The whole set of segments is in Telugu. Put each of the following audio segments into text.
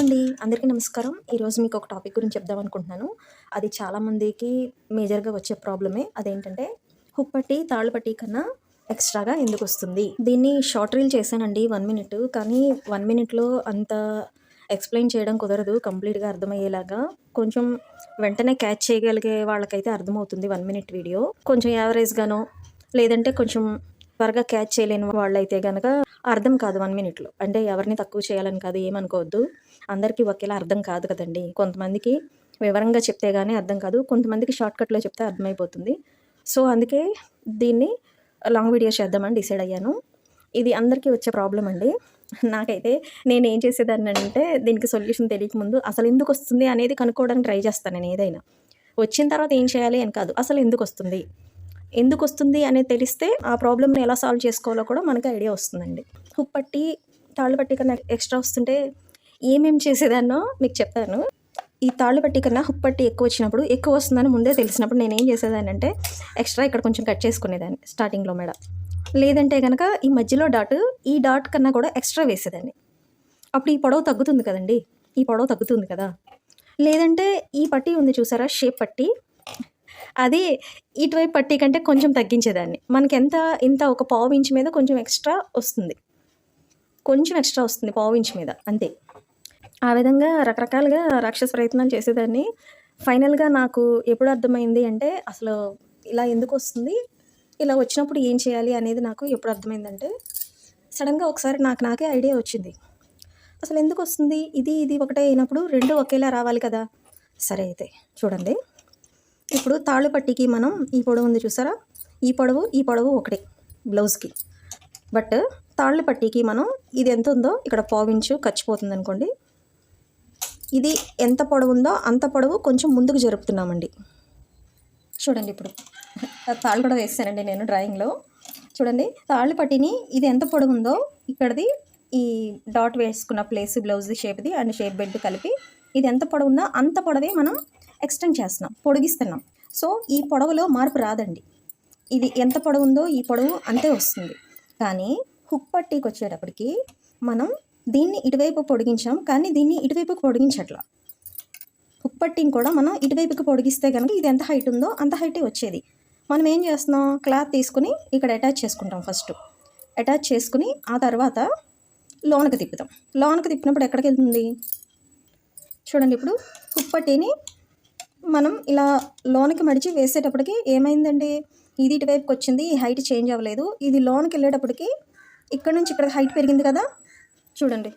అండి. అందరికీ నమస్కారం. ఈరోజు మీకు ఒక టాపిక్ గురించి చెప్దాం అనుకుంటున్నాను. అది చాలామందికి మేజర్గా వచ్చే ప్రాబ్లమే. అదేంటంటే హుప్పటి తాళ్ళపట్టి కన్నా ఎక్స్ట్రాగా ఎందుకు వస్తుంది? దీన్ని షార్ట్ రీల్ చేశానండి వన్ మినిట్. కానీ వన్ మినిట్లో అంత ఎక్స్ప్లెయిన్ చేయడం కుదరదు కంప్లీట్గా అర్థమయ్యేలాగా. కొంచెం వెంటనే క్యాచ్ చేయగలిగే వాళ్ళకైతే అర్థమవుతుంది వన్ మినిట్ వీడియో. కొంచెం యావరేజ్గానో లేదంటే కొంచెం త్వరగా క్యాచ్ చేయలేని వాళ్ళైతే కనుక అర్థం కాదు వన్ మినిట్లో. అంటే ఎవరిని తక్కువ చేయాలని కాదు ఏమనుకోవద్దు. అందరికీ ఒకేలా అర్థం కాదు కదండి. కొంతమందికి వివరంగా చెప్తే కానీ అర్థం కాదు. కొంతమందికి షార్ట్కట్లో చెప్తే అర్థమైపోతుంది. సో అందుకే దీన్ని లాంగ్ వీడియో చేద్దామని డిసైడ్ అయ్యాను. ఇది అందరికీ వచ్చే ప్రాబ్లం అండి. నాకైతే నేను ఏం చేసేదాన్ని అంటే దీనికి సొల్యూషన్ తెలియక ముందు అసలు ఎందుకు వస్తుంది అనేది కనుక్కోవడానికి ట్రై చేస్తాను నేను ఏదైనా. వచ్చిన తర్వాత ఏం చేయాలి అని కాదు అసలు ఎందుకు వస్తుంది? ఎందుకు వస్తుంది అనేది తెలిస్తే ఆ ప్రాబ్లమ్ని ఎలా సాల్వ్ చేసుకోవాలో కూడా మనకి ఐడియా వస్తుందండి. హుక్ పట్టి తాళ్ళు పట్టి కన్నా ఎక్స్ట్రా వస్తుంటే ఏమేం చేసేదాన్నో మీకు చెప్తాను. ఈ తాళ్ళు పట్టి కన్నా హుక్ పట్టి ఎక్కువ వచ్చినప్పుడు ఎక్కువ వస్తుందని ముందే తెలిసినప్పుడు నేను ఏం చేసేదాన్ని అంటే ఎక్స్ట్రా ఇక్కడ కొంచెం కట్ చేసుకునేదాన్ని స్టార్టింగ్లో మేడ. లేదంటే కనుక ఈ మధ్యలో డాట్ ఈ డాట్ కన్నా కూడా ఎక్స్ట్రా వేసేదాన్ని. అప్పుడు ఈ పొడవు తగ్గుతుంది కదండి. ఈ పొడవు తగ్గుతుంది కదా. లేదంటే ఈ పట్టి ఉంది చూసారా? షేప్ పట్టి. అది ఇటువైపు పట్టి కంటే కొంచెం తగ్గించేదాన్ని. మనకి ఎంత ఇంత ఒక పావు ఇంచ్ మీద కొంచెం ఎక్స్ట్రా వస్తుంది. కొంచెం ఎక్స్ట్రా వస్తుంది పావు ఇంచ్ మీద అంతే. ఆ విధంగా రకరకాలుగా రాక్షస ప్రయత్నాలు చేసేదాన్ని. ఫైనల్గా నాకు ఎప్పుడు అర్థమైంది అంటే అసలు ఇలా ఎందుకు వస్తుంది? ఇలా వచ్చినప్పుడు ఏం చేయాలి అనేది నాకు ఎప్పుడు అర్థమైందంటే సడన్గా ఒకసారి నాకు నాకే ఐడియా వచ్చింది. అసలు ఎందుకు వస్తుంది? ఇది ఇది ఒకటే అయినప్పుడు రెండు ఒకేలా రావాలి కదా. సరే అయితే చూడండి. ఇప్పుడు తాళ్ళు పట్టికి మనం ఈ పొడవు ఉంది చూసారా? ఈ పొడవు ఈ పొడవు ఒకటే బ్లౌజ్కి. బట్ తాళ్ళు పట్టికి మనం ఇది ఎంత ఉందో ఇక్కడ పావించు ఖర్చిపోతుంది అనుకోండి. ఇది ఎంత పొడవు ఉందో అంత పొడవు కొంచెం ముందుకు జరుపుతున్నామండి. చూడండి ఇప్పుడు. తాళ్ళు కూడా వేస్తానండి నేను డ్రాయింగ్లో. చూడండి తాళ్ళు పట్టిని ఇది ఎంత పొడవు ఉందో ఇక్కడది ఈ డాట్ వేసుకున్న ప్లేస్ బ్లౌజ్ షేప్ది అండ్ షేప్ బెడ్ కలిపి ఇది ఎంత పొడవున్నా అంత పొడవే మనం ఎక్స్టెండ్ చేస్తున్నాం పొడిగిస్తున్నాం. సో ఈ పొడవులో మార్పు రాదండి. ఇది ఎంత పొడవు ఉందో ఈ పొడవు అంతే వస్తుంది. కానీ హుక్ పట్టీకి వచ్చేటప్పటికి మనం దీన్ని ఇటువైపు పొడిగించాం కానీ దీన్ని ఇటువైపుకి పొడిగించట్లా. హుక్ పట్టీని కూడా మనం ఇటువైపుకి పొడిగిస్తే కనుక ఇది ఎంత హైట్ ఉందో అంత హైటే వచ్చేది. మనం ఏం చేస్తున్నాం? క్లాత్ తీసుకుని ఇక్కడ అటాచ్ చేసుకుంటాం ఫస్ట్ అటాచ్ చేసుకుని ఆ తర్వాత లోనకి తిప్పుతాం. లోనకి తిప్పినప్పుడు ఎక్కడికి వెళ్తుంది? చూడండి ఇప్పుడు కుప్పటిని మనం ఇలా లోనకి మడిచి వేసేటప్పటికి ఏమైందండి? ఇది ఇటువైపుకి వచ్చింది ఈ హైట్ చేంజ్ అవ్వలేదు. ఇది లోనకి వెళ్ళేటప్పటికి ఇక్కడ నుంచి ఇక్కడ హైట్ పెరిగింది కదా? చూడండి.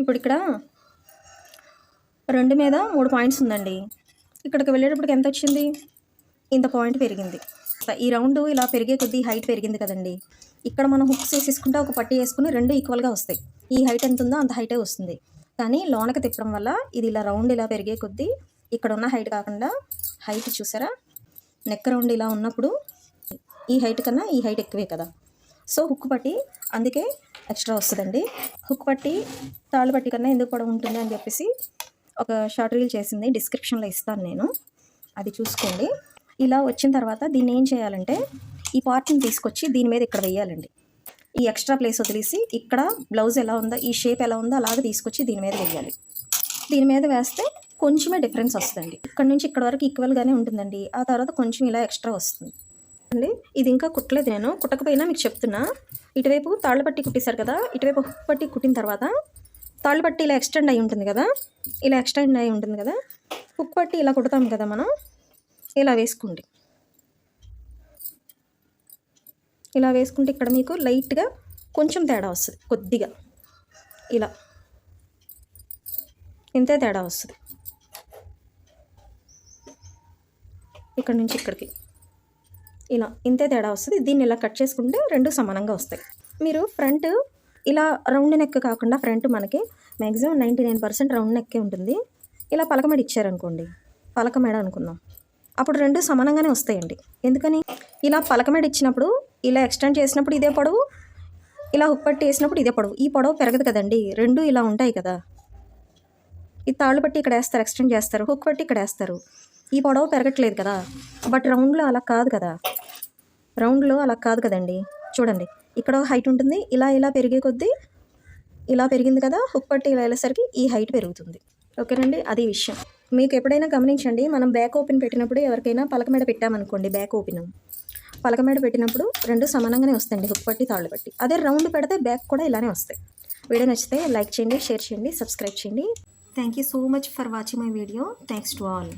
ఇప్పుడు ఇక్కడ రెండు మీద మూడు పాయింట్స్ ఉందండి. ఇక్కడికి వెళ్ళేటప్పటికి ఎంత వచ్చింది? ఇంత పాయింట్ పెరిగింది. ఈ రౌండ్ ఇలా పెరిగే కొద్దీ హైట్ పెరిగింది కదండి. ఇక్కడ మనం హుక్స్ వేసేసుకుంటే ఒక పట్టి వేసుకుని రెండు ఈక్వల్గా వస్తాయి. ఈ హైట్ ఎంత ఉందో అంత హైటే వస్తుంది. కానీ లోనకి తిప్పడం వల్ల ఇది ఇలా రౌండ్ ఇలా పెరిగే కొద్దీ ఇక్కడ ఉన్న హైట్ కాకుండా హైట్ చూసారా? నెక్ రౌండ్ ఇలా ఉన్నప్పుడు ఈ హైట్ కన్నా ఈ హైట్ ఎక్కువే కదా. సో హుక్ పట్టి అందుకే ఎక్స్ట్రా వస్తుందండి. హుక్ పట్టి తాళ్ళు పట్టి కన్నా ఎందుకు పొడవు ఉంటుంది అని చెప్పేసి ఒక షార్ట్ రీల్ చేసింది. డిస్క్రిప్షన్లో ఇస్తాను నేను. అది చూసుకోండి. ఇలా వచ్చిన తర్వాత దీన్ని ఏం చేయాలంటే ఈ పార్ట్ని తీసుకొచ్చి దీని మీద ఇక్కడ వేయాలండి. ఈ ఎక్స్ట్రా ప్లేస్ వదిలేసి ఇక్కడ బ్లౌజ్ ఎలా ఉందో ఈ షేప్ ఎలా ఉందో అలాగే తీసుకొచ్చి దీని మీద వేయాలి. దీని మీద వేస్తే కొంచెమే డిఫరెన్స్ వస్తుందండి. ఇక్కడ నుంచి ఇక్కడ వరకు ఈక్వల్గానే ఉంటుందండి. ఆ తర్వాత కొంచెం ఇలా ఎక్స్ట్రా వస్తుంది. అండి ఇది ఇంకా కుట్టలేదు నేను. కుట్టకపోయినా మీకు చెప్తున్నా. ఇటువైపు తాళ్ళ పట్టి కుట్టేశారు కదా ఇటువైపు హుక్ పట్టి కుట్టిన తర్వాత తాళ్ళు పట్టి ఇలా ఎక్స్టెండ్ అయి ఉంటుంది కదా ఇలా ఎక్స్టెండ్ అయి ఉంటుంది కదా హుక్ పట్టి ఇలా కుడతాం కదా మనం. ఇలా వేసుకోండి. ఇలా వేసుకుంటే ఇక్కడ మీకు లైట్గా కొంచెం తేడా వస్తుంది కొద్దిగా. ఇలా. ఇంతే తేడా వస్తుంది. ఇక్కడ నుంచి ఇక్కడికి. ఇలా ఇంతే తేడా వస్తుంది. దీన్ని ఇలా కట్ చేసుకుంటే రెండు సమానంగా వస్తాయి. మీరు ఫ్రంట్ ఇలా రౌండ్ నెక్ కాకుండా ఫ్రంట్ మనకి maximum ninety nine percent round నెక్కే ఉంటుంది. ఇలా పలకమెడ ఇచ్చారనుకోండి పలకమెడ అనుకుందాం. అప్పుడు రెండు సమానంగానే వస్తాయండి. ఎందుకని? ఇలా పలకమెడ ఇచ్చినప్పుడు ఇలా ఎక్స్టెండ్ చేసినప్పుడు ఇదే పొడవు ఇలా హుక్ వేసినప్పుడు ఇదే పొడవు. ఈ పొడవు పెరగదు కదండి. రెండు ఇలా ఉంటాయి కదా. ఈ తాళ్ళు పట్టి ఇక్కడ వేస్తారు ఎక్స్టెండ్ చేస్తారు హుక్ పట్టి ఇక్కడ వేస్తారు. ఈ పొడవు పెరగట్లేదు కదా. బట్ రౌండ్లో అలా కాదు కదా. రౌండ్లో అలా కాదు కదండి. చూడండి. ఇక్కడ హైట్ ఉంటుంది. ఇలా ఇలా పెరిగే కొద్దీ ఇలా పెరిగింది కదా. హుక్ పట్టి ఇలా వెళ్ళేసరికి ఈ హైట్ పెరుగుతుంది. ఓకేనండి అది విషయం. మీకు ఎప్పుడైనా గమనించండి మనం బ్యాక్ ఓపెన్ పెట్టినప్పుడు ఎవరికైనా పలక మీద పెట్టామనుకోండి బ్యాక్ ఓపెన్ పలక మీద పెట్టినప్పుడు రెండు సమానంగానే వస్తాయండి హుక్ పట్టి తాళ్ళు పట్టి. అదే రౌండ్ పెడితే బ్యాక్ కూడా ఇలానే వస్తాయి. వీడియో నచ్చితే లైక్ చేయండి షేర్ చేయండి సబ్స్క్రైబ్ చేయండి. Thank you so much for watching my video thanks to all